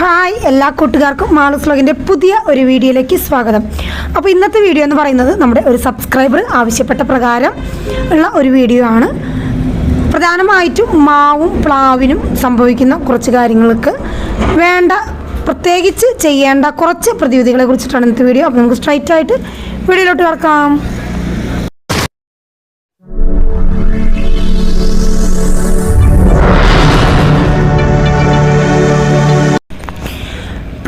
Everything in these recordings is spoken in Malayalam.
ഹായ് എല്ലാ കൂട്ടുകാർക്കും മാളൂസ് വ്ലോഗിന്റെ പുതിയ ഒരു വീഡിയോയിലേക്ക് സ്വാഗതം. അപ്പോൾ ഇന്നത്തെ വീഡിയോ എന്ന് പറയുന്നത് നമ്മുടെ ഒരു സബ്സ്ക്രൈബർ ആവശ്യപ്പെട്ട പ്രകാരം ഉള്ള ഒരു വീഡിയോ ആണ്. പ്രധാനമായിട്ടും മാവും പ്ലാവിനും സംഭവിക്കുന്ന കുറച്ച് കാര്യങ്ങൾക്ക് വേണ്ട പ്രത്യേകിച്ച് ചെയ്യേണ്ട കുറച്ച് പ്രതിവിധികളെ കുറിച്ചിട്ടാണ് ഇന്നത്തെ വീഡിയോ. അപ്പോൾ നമുക്ക് സ്ട്രൈറ്റ് ആയിട്ട് വീഡിയോയിലോട്ട് കിടക്കാം.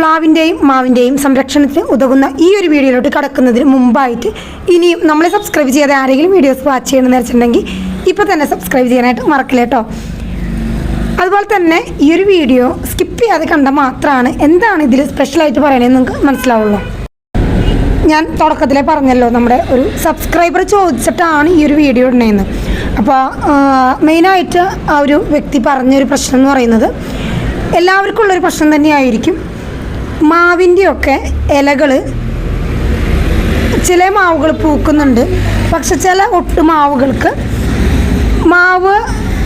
പ്ലാവിന്റെയും മാവിന്റെയും സംരക്ഷണത്തിന് ഉതകുന്ന ഈ ഒരു വീഡിയോയിലോട്ട് കടക്കുന്നതിന് മുമ്പായിട്ട് ഇനിയും നമ്മളെ സബ്സ്ക്രൈബ് ചെയ്യാതെ ആരെങ്കിലും വീഡിയോസ് വാച്ച് ചെയ്യണമെന്ന് വെച്ചിട്ടുണ്ടെങ്കിൽ ഇപ്പോൾ തന്നെ സബ്സ്ക്രൈബ് ചെയ്യാനായിട്ട് മറക്കില്ല കേട്ടോ. അതുപോലെ തന്നെ ഈ ഒരു വീഡിയോ സ്കിപ്പ് ചെയ്യാതെ കണ്ട മാത്രമാണ് എന്താണ് ഇതിൽ സ്പെഷ്യലായിട്ട് പറയണതെന്ന് നിങ്ങൾക്ക് മനസ്സിലാവുള്ളൂ. ഞാൻ തുടക്കത്തിലേ പറഞ്ഞല്ലോ നമ്മുടെ ഒരു സബ്സ്ക്രൈബർ ചോദിച്ചിട്ടാണ് ഈ ഒരു വീഡിയോ ഇടണേന്ന് അപ്പോൾ മെയിനായിട്ട് ആ ഒരു വ്യക്തി പറഞ്ഞൊരു പ്രശ്നം എന്ന് പറയുന്നത് എല്ലാവർക്കും ഉള്ളൊരു പ്രശ്നം തന്നെയായിരിക്കും. മാവിന്റെയൊക്കെ ഇലകൾ ചില മാവുകൾ പൂക്കുന്നുണ്ട്. പക്ഷെ ചില ഒട്ടു മാവുകൾക്ക് മാവ്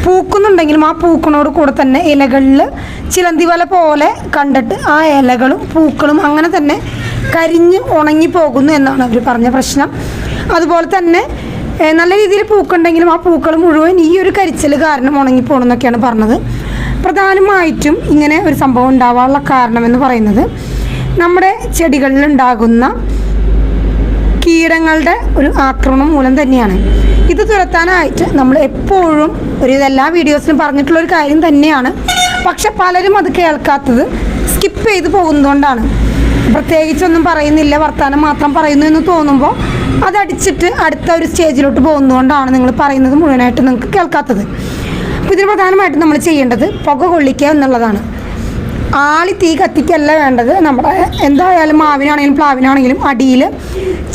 പൂക്കുന്നുണ്ടെങ്കിലും ആ പൂക്കണോട് കൂടെ തന്നെ ഇലകളിൽ ചിലന്തി വല പോലെ കണ്ടിട്ട് ആ ഇലകളും പൂക്കളും അങ്ങനെ തന്നെ കരിഞ്ഞ് ഉണങ്ങി പോകുന്നു എന്നാണ് അവർ പറഞ്ഞ പ്രശ്നം. അതുപോലെ തന്നെ നല്ല രീതിയിൽ പൂക്കുണ്ടെങ്കിലും ആ പൂക്കൾ മുഴുവൻ ഈ ഒരു കരിച്ചൽ കാരണം ഉണങ്ങിപ്പോണെന്നൊക്കെയാണ് പറഞ്ഞത്. പ്രധാനമായിട്ടും ഇങ്ങനെ ഒരു സംഭവം ഉണ്ടാവാനുള്ള കാരണമെന്ന് പറയുന്നത് നമ്മുടെ ചെടികളിൽ ഉണ്ടാകുന്ന കീടങ്ങളുടെ ഒരു ആക്രമണം മൂലം തന്നെയാണ്. ഇത് തുരത്താനായിട്ട് നമ്മൾ എപ്പോഴും ഒരു ഇതെല്ലാ വീഡിയോസിലും പറഞ്ഞിട്ടുള്ള ഒരു കാര്യം തന്നെയാണ്. പക്ഷെ പലരും അത് കേൾക്കാത്തത് സ്കിപ്പ് ചെയ്ത് പോകുന്നതുകൊണ്ടാണ്. പ്രത്യേകിച്ചൊന്നും പറയുന്നില്ല വർത്തമാനം മാത്രം പറയുന്നു എന്ന് തോന്നുമ്പോൾ അതടിച്ചിട്ട് അടുത്ത ഒരു സ്റ്റേജിലോട്ട് പോകുന്നതുകൊണ്ടാണ് നിങ്ങൾ പറയുന്നത് മുഴുവനായിട്ട് നിങ്ങൾക്ക് കേൾക്കാത്തത്. അപ്പോൾ ഇതിന് പ്രധാനമായിട്ടും നമ്മൾ ചെയ്യേണ്ടത് പുക കൊള്ളിക്കുക എന്നുള്ളതാണ്. ആളി തീ കത്തിക്കല്ല വേണ്ടത്. നമ്മുടെ എന്തായാലും മാവിനാണെങ്കിലും പ്ലാവിനാണെങ്കിലും അടിയിൽ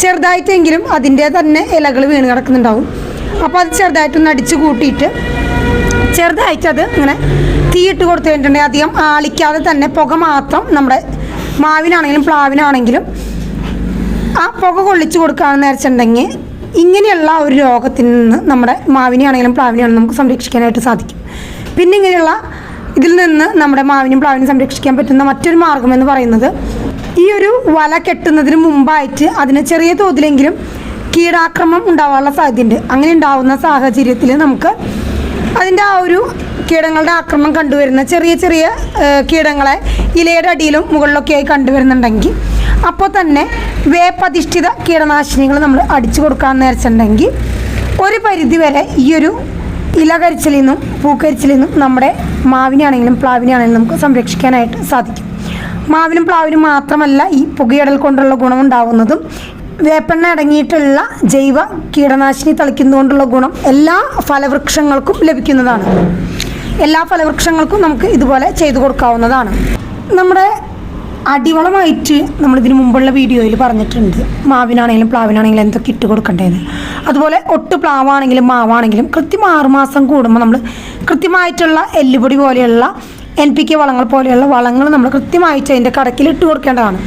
ചെറുതായിട്ടെങ്കിലും അതിന്റെ തന്നെ ഇലകൾ വീണ് കിടക്കുന്നുണ്ടാവും. അപ്പോൾ അത് ചെറുതായിട്ടൊന്ന് അടിച്ച് കൂട്ടിയിട്ട് ചെറുതായിട്ട് അത് ഇങ്ങനെ തീയിട്ട് കൊടുത്തു കഴിഞ്ഞിട്ടുണ്ടെങ്കിൽ അധികം ആളിക്കാതെ തന്നെ പുക മാത്രം നമ്മുടെ മാവിനാണെങ്കിലും പ്ലാവിനാണെങ്കിലും ആ പുക കൊള്ളിച്ച് കൊടുക്കുകയാണെന്ന് വെച്ചിട്ടുണ്ടെങ്കിൽ ഇങ്ങനെയുള്ള ഒരു രോഗത്തിൽ നിന്ന് നമ്മുടെ മാവിനെയാണെങ്കിലും പ്ലാവിനെയാണെങ്കിലും നമുക്ക് സംരക്ഷിക്കാനായിട്ട് സാധിക്കും. പിന്നെ ഇങ്ങനെയുള്ള ഇതിൽ നിന്ന് നമ്മുടെ മാവിനും പ്ലാവിനും സംരക്ഷിക്കാൻ പറ്റുന്ന മറ്റൊരു മാർഗം എന്ന് പറയുന്നത് ഈ ഒരു വല കെട്ടുന്നതിന് മുമ്പായിട്ട് അതിന് ചെറിയ തോതിലെങ്കിലും കീടാക്രമം ഉണ്ടാവാനുള്ള സാധ്യതയുണ്ട്. അങ്ങനെ ഉണ്ടാവുന്ന സാഹചര്യത്തിൽ നമുക്ക് അതിന്റെ ആ ഒരു കീടങ്ങളുടെ ആക്രമണം കണ്ടുവരുന്ന ചെറിയ ചെറിയ കീടങ്ങളെ ഇലയുടെ അടിയിലും മുകളിലൊക്കെ ആയി കണ്ടുവരുന്നുണ്ടെങ്കിൽ അപ്പോൾ തന്നെ വേപ്പധിഷ്ഠിത കീടനാശിനികൾ നമ്മൾ അടിച്ചു കൊടുക്കാമെന്ന് വെച്ചിട്ടുണ്ടെങ്കിൽ ഒരു പരിധിവരെ ഈ ഒരു ഇല കരിച്ചിലിൽ നിന്നും പൂക്കരിച്ചിലിൽ നിന്നും നമ്മുടെ മാവിനാണെങ്കിലും പ്ലാവിനാണെങ്കിലും നമുക്ക് സംരക്ഷിക്കാനായിട്ട് സാധിക്കും. മാവിനും പ്ലാവിനും മാത്രമല്ല ഈ പുകയിടൽ കൊണ്ടുള്ള ഗുണമുണ്ടാവുന്നതും വേപ്പെണ്ണ അടങ്ങിയിട്ടുള്ള ജൈവ കീടനാശിനി തളിക്കുന്നതുകൊണ്ടുള്ള ഗുണം എല്ലാ ഫലവൃക്ഷങ്ങൾക്കും ലഭിക്കുന്നതാണ്. എല്ലാ ഫലവൃക്ഷങ്ങൾക്കും നമുക്ക് ഇതുപോലെ ചെയ്തു കൊടുക്കാവുന്നതാണ്. നമ്മുടെ അടിവളമായിട്ട് നമ്മളിതിന് മുമ്പുള്ള വീഡിയോയിൽ പറഞ്ഞിട്ടുണ്ട്. മാവിനാണെങ്കിലും പ്ലാവിനാണെങ്കിലും എന്തൊക്കെ ഇട്ട് കൊടുക്കേണ്ടതെന്ന് അതുപോലെ ഒട്ട് പ്ലാവാണെങ്കിലും മാവാണെങ്കിലും കൃത്യം ആറുമാസം കൂടുമ്പോൾ നമ്മൾ കൃത്യമായിട്ടുള്ള എല്ലുപൊടി പോലെയുള്ള എൻ പി കെ വളങ്ങൾ പോലെയുള്ള വളങ്ങൾ നമ്മൾ കൃത്യമായിട്ട് അതിന്റെ കടക്കിൽ ഇട്ട് കൊടുക്കേണ്ടതാണ്.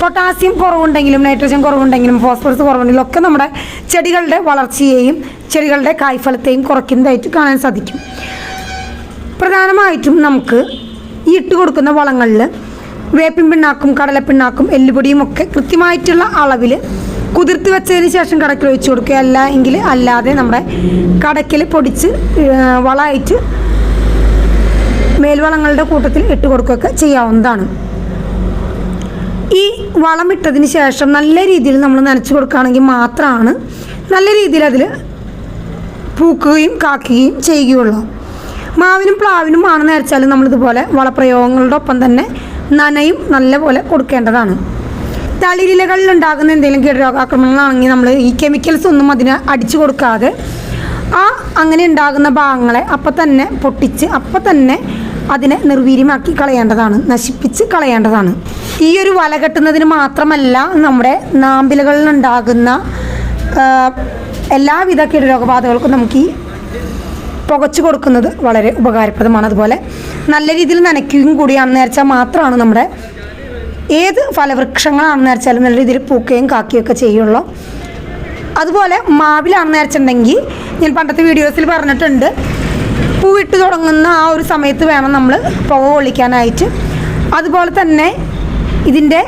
പൊട്ടാസ്യം കുറവുണ്ടെങ്കിലും നൈട്രജൻ കുറവുണ്ടെങ്കിലും ഫോസ്ഫറസ് കുറവുണ്ടെങ്കിലും ഒക്കെ നമ്മുടെ ചെടികളുടെ വളർച്ചയെയും ചെടികളുടെ കായ്ഫലത്തെയും കുറയ്ക്കുന്നതായിട്ട് കാണാൻ സാധിക്കും. പ്രധാനമായിട്ടും നമുക്ക് ഈ ഇട്ട് കൊടുക്കുന്ന വളങ്ങളിൽ വേപ്പിൻ പിണ്ണാക്കും കടലപ്പിണ്ണാക്കും എല്ലുപൊടിയും ഒക്കെ കൃത്യമായിട്ടുള്ള അളവിൽ കുതിർത്ത് വെച്ചതിന് ശേഷം കടക്കിൽ ഒഴിച്ചു കൊടുക്കുക. അല്ല എങ്കിൽ അല്ലാതെ നമ്മുടെ കടക്കിൽ പൊടിച്ച് വളമായിട്ട് മേൽവളങ്ങളുടെ കൂട്ടത്തിൽ ഇട്ട് കൊടുക്കുകയൊക്കെ ചെയ്യാവുന്നതാണ്. ഈ വളമിട്ടതിന് ശേഷം നല്ല രീതിയിൽ നമ്മൾ നനച്ചു കൊടുക്കുകയാണെങ്കിൽ മാത്രമാണ് നല്ല രീതിയിൽ അതിൽ പൂക്കുകയും കാക്കുകയും ചെയ്യുകയുള്ളൂ. മാവിനും പ്ലാവിനും ആണെന്ന് വെച്ചാൽ നമ്മളിതുപോലെ വളപ്രയോഗങ്ങളുടെ ഒപ്പം തന്നെ നനയും നല്ലപോലെ കൊടുക്കേണ്ടതാണ്. തളിരിലകളിൽ ഉണ്ടാകുന്ന എന്തെങ്കിലും കീടരോഗാക്രമണങ്ങളാണെങ്കിൽ നമ്മൾ ഈ കെമിക്കൽസ് ഒന്നും അതിന് അടിച്ചു കൊടുക്കാതെ ആ അങ്ങനെ ഉണ്ടാകുന്ന ഭാഗങ്ങളെ അപ്പം തന്നെ പൊട്ടിച്ച് അപ്പം തന്നെ അതിനെ നിർവീര്യമാക്കി കളയേണ്ടതാണ് നശിപ്പിച്ച് കളയേണ്ടതാണ്. ഈ ഒരു വല കെട്ടുന്നതിന് മാത്രമല്ല നമ്മുടെ നാമ്പിലകളിൽ ഉണ്ടാകുന്ന എല്ലാവിധ കീടരോഗബാധകൾക്കും നമുക്ക് ഈ പുകച്ചു കൊടുക്കുന്നത് വളരെ ഉപകാരപ്രദമാണ്. അതുപോലെ നല്ല രീതിയിൽ നനയ്ക്കുകയും കൂടിയാണെന്ന് വിചാരിച്ചാൽ മാത്രമാണ് നമ്മുടെ ഏത് ഫലവൃക്ഷങ്ങളാണെന്ന് വെച്ചാലും നല്ല രീതിയിൽ പൂക്കുകയും കാക്കുകയും ഒക്കെ ചെയ്യുള്ളൂ. അതുപോലെ മാവിലാണെന്ന് വെച്ചിട്ടുണ്ടെങ്കിൽ ഞാൻ പണ്ടത്തെ വീഡിയോസിൽ പറഞ്ഞിട്ടുണ്ട് പൂവിട്ട് തുടങ്ങുന്ന ആ ഒരു സമയത്ത് വേണം നമ്മൾ പുക കൊള്ളിക്കാനായിട്ട്. അതുപോലെ തന്നെ ഇതിന്റെ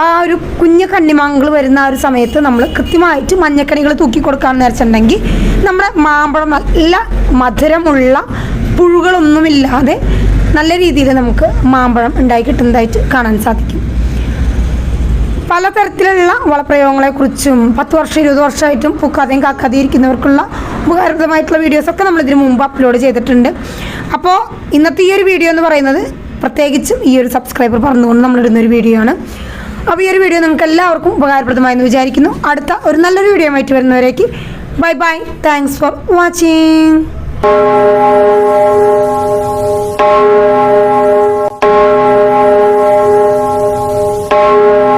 ആ ഒരു കുഞ്ഞു കണ്ണിമാങ്ങൾ വരുന്ന ആ ഒരു സമയത്ത് നമ്മൾ കൃത്യമായിട്ട് മഞ്ഞക്കണികൾ തൂക്കി കൊടുക്കാമെന്ന് വെച്ചിട്ടുണ്ടെങ്കിൽ നമ്മുടെ മാമ്പഴം നല്ല മധുരമുള്ള പുഴുകളൊന്നുമില്ലാതെ നല്ല രീതിയിൽ നമുക്ക് മാമ്പഴം ഉണ്ടായി കിട്ടുന്നതായിട്ട് കാണാൻ സാധിക്കും. പലതരത്തിലുള്ള വളപ്രയോഗങ്ങളെക്കുറിച്ചും പത്ത് വർഷം ഇരുപത് വർഷമായിട്ടും പൂക്കാതെയും കാക്കാതെയും ഇരിക്കുന്നവർക്കുള്ള ഉപകാരപ്രദമായിട്ടുള്ള വീഡിയോസൊക്കെ നമ്മളിതിന് മുമ്പ് അപ്ലോഡ് ചെയ്തിട്ടുണ്ട്. അപ്പോൾ ഇന്നത്തെ ഈ ഒരു വീഡിയോ എന്ന് പറയുന്നത് പ്രത്യേകിച്ചും ഈ ഒരു സബ്സ്ക്രൈബർ പറഞ്ഞുകൊണ്ട് നമ്മളിടുന്ന ഒരു വീഡിയോ ആണ്. അപ്പോൾ ഈ ഒരു വീഡിയോ നമുക്ക് എല്ലാവർക്കും ഉപകാരപ്രദമായെന്ന് വിചാരിക്കുന്നു. അടുത്ത ഒരു നല്ലൊരു വീഡിയോ ആയിട്ട് വരുന്നവരേക്ക് bye bye thanks for watching